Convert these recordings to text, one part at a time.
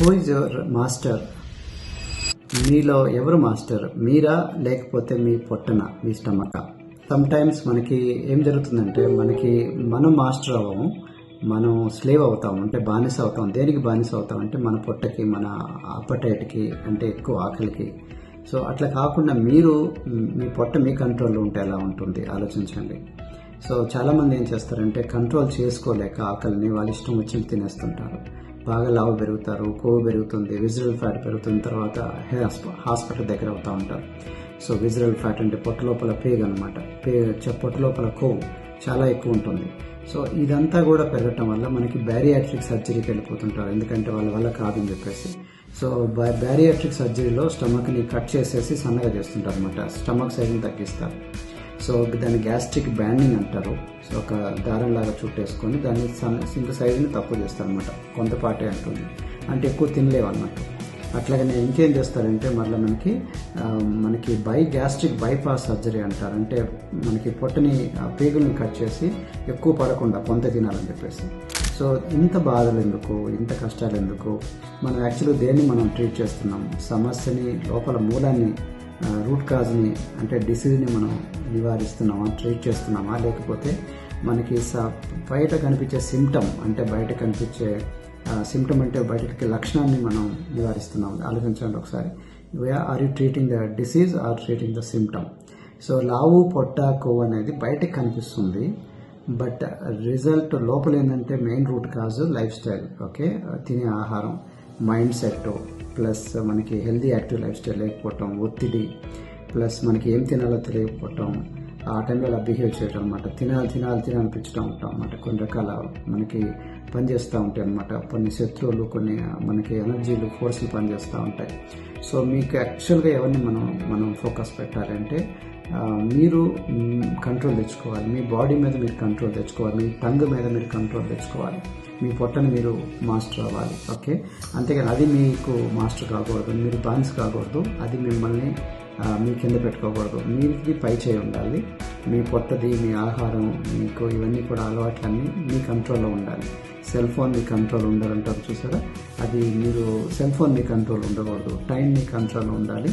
Who is your master మీలో ఎవరు master మీరా లేకపోతే మీ పొట్టన? మీ స్టమక? సమ్ టైమ్స్ మనకి ఏం జరుగుతుందంటే మనకి మనం మాస్టర్ అవ్వము మనం స్లేవ్ అవుతాం అంటే బానిస అవుతాం దేనికి బానిస అవుతాం అంటే మన పొట్టకి మన అప్పటైట్కి అంటే ఎక్కువ ఆకలికి. సో అట్లా కాకుండా మీరు మీ పొట్ట మీ కంట్రోల్లో ఉంటే ఎలా ఉంటుంది? ఆలోచించండి. సో చాలామంది ఏం చేస్తారంటే కంట్రోల్ చేసుకోలేక ఆకలిని వాళ్ళ ఇష్టం వచ్చి తినేస్తుంటారు. బాగా లావు పెరుగుతారు కొవ్వు పెరుగుతుంది విజువల్ ఫ్యాట్ పెరుగుతున్న తర్వాత హాస్పిటల్ దగ్గర అవుతూ ఉంటారు. సో విజువల్ ఫ్యాట్ అంటే పొట్ట లోపల పేగ్ అనమాట పే పొట్ట లోపల కొవ్వు చాలా ఎక్కువ ఉంటుంది. సో ఇదంతా కూడా పెరగటం వల్ల మనకి బ్యారియాట్రిక్ సర్జరీకి వెళ్ళిపోతుంటారు. ఎందుకంటే వాళ్ళ వల్ల కాదని చెప్పేసి. సో బ్యారియాట్రిక్ సర్జరీలో స్టమక్ని కట్ చేసేసి సన్నగా చేస్తుంటారు అనమాట స్టమక్ సైజ్ని తగ్గిస్తారు. సో దాన్ని గ్యాస్ట్రిక్ బ్యాండింగ్ అంటారు. సో ఒక దారం లాగా చుట్టేసుకొని దాన్ని సన్న సింక్ సైజుని తక్కువ చేస్తారు అనమాట కొంతపాటే అంటుంది. అంటే ఎక్కువ తినలేవు అన్నట్టు అట్లాగనే ఇంకేం చేస్తారంటే మళ్ళీ మనకి మనకి బై గ్యాస్ట్రిక్ బైపాస్ సర్జరీ అంటారు. అంటే మనకి పొట్టని ఆ కట్ చేసి ఎక్కువ పడకుండా కొంత తినాలని చెప్పేసి. సో ఇంత బాధలు ఎందుకు ఇంత కష్టాలు ఎందుకు మనం యాక్చువల్గా దేన్ని మనం ట్రీట్ చేస్తున్నాం? సమస్యని లోపల మూలాన్ని రూట్ కాజ్ని అంటే డిసీజ్ని మనం నివారిస్తున్నామా ట్రీట్ చేస్తున్నామా లేకపోతే మనకి స బయట కనిపించే సిమ్టమ్ అంటే బయట కనిపించే సిమ్టమ్ అంటే బయటకి లక్షణాన్ని మనం నివారిస్తున్నాం. ఆలోచించండి ఒకసారి. Are you treating the disease are treating the symptom so లావు పొట్ట కొవ్వు అనేది బయటకు కనిపిస్తుంది. బట్ రిజల్ట్ లోపల ఏంటంటే main root cause lifestyle okay తినే ఆహారం. మైండ్ సెట్ ప్లస్ మనకి హెల్దీ యాక్టివ్ లైఫ్ స్టైల్ లేకపోవటం ఒత్తిడి ప్లస్ మనకి ఏం తినాలో తెలియకపోవటం ఆ టైంలో అలా బిహేవ్ చేయడం అనమాట తినాలి తినాలి తినాలనిపించడం ఉంటాం అనమాట కొన్ని రకాల మనకి పనిచేస్తూ ఉంటాయి అనమాట కొన్ని శత్రువులు కొన్ని మనకి ఎనర్జీలు ఫోర్స్లు పనిచేస్తూ ఉంటాయి. సో మీకు యాక్చువల్గా ఎవరిని మనం మనం ఫోకస్ పెట్టాలంటే మీరు కంట్రోల్ తెచ్చుకోవాలి. మీ బాడీ మీద మీరు కంట్రోల్ తెచ్చుకోవాలి. మీ టంగ్ మీద మీరు కంట్రోల్ తెచ్చుకోవాలి. మీ పొట్టని మీరు మాస్టర్ అవ్వాలి. ఓకే? అంతేగాని అది మీకు మాస్టర్ కాకూడదు. మీరు బాన్స్ కాకూడదు. అది మిమ్మల్ని మీ కింద పెట్టుకోకూడదు. మీకు పై చేయి ఉండాలి. మీ పొట్టది మీ ఆహారం మీకు ఇవన్నీ కూడా అలవాట్లన్నీ మీ కంట్రోల్లో ఉండాలి. సెల్ ఫోన్ మీ కంట్రోల్ ఉండాలంటారు చూసారా? అది మీరు సెల్ ఫోన్ మీ కంట్రోల్ ఉండకూడదు. టైం మీ కంట్రోల్ ఉండాలి.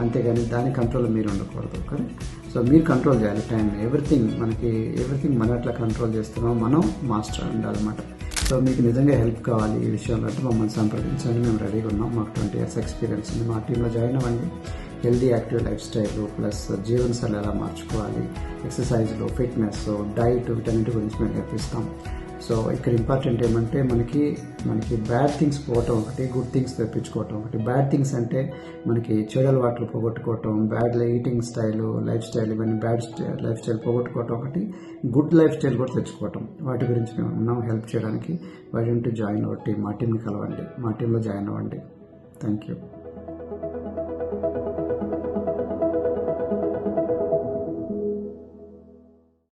అంతేగాని దాని కంట్రోల్ మీరు ఉండకూడదు కరెక్ట్ సో మీరు కంట్రోల్ చేయాలి టైం ఎవ్రీథింగ్ మనకి ఎవ్రీథింగ్ మనం ఎట్లా కంట్రోల్ చేస్తున్నామో మనం మాస్టర్ ఉండాలన్నమాట. సో మీకు నిజంగా హెల్ప్ కావాలి ఈ విషయంలో అంటే మమ్మల్ని సంప్రదించండి మేము రెడీగా ఉన్నాం మాకు ట్వంటీ ఇయర్స్ ఎక్స్పీరియన్స్ ఉంది. మా టీంలో జాయిన్ అవ్వండి. Healthy active life style plus జీవనశైలి ఎలా మార్చుకోవాలి ఎక్సర్సైజ్లో ఫిట్నెస్ డైట్ వీటన్నిటి గురించి మేము నేర్పిస్తాం. సో ఇక్కడ ఇంపార్టెంట్ ఏమంటే మనకి మనకి బ్యాడ్ థింగ్స్ పోవటం ఒకటి గుడ్ థింగ్స్ తెప్పించుకోవటం ఒకటి. బ్యాడ్ థింగ్స్ అంటే మనకి చెడు అలవాట్లు పోగొట్టుకోవటం bad eating style life style ఇవన్నీ బ్యాడ్ లైఫ్ స్టైల్ పోగొట్టుకోవటం ఒకటి గుడ్ లైఫ్ స్టైల్ కూడా తెచ్చుకోవటం. వాటి గురించి మేము ఉన్నాం హెల్ప్ చేయడానికి. Why to join our team మా టీంని కలవండి. మా టీంలో జాయిన్ అవ్వండి. Thank you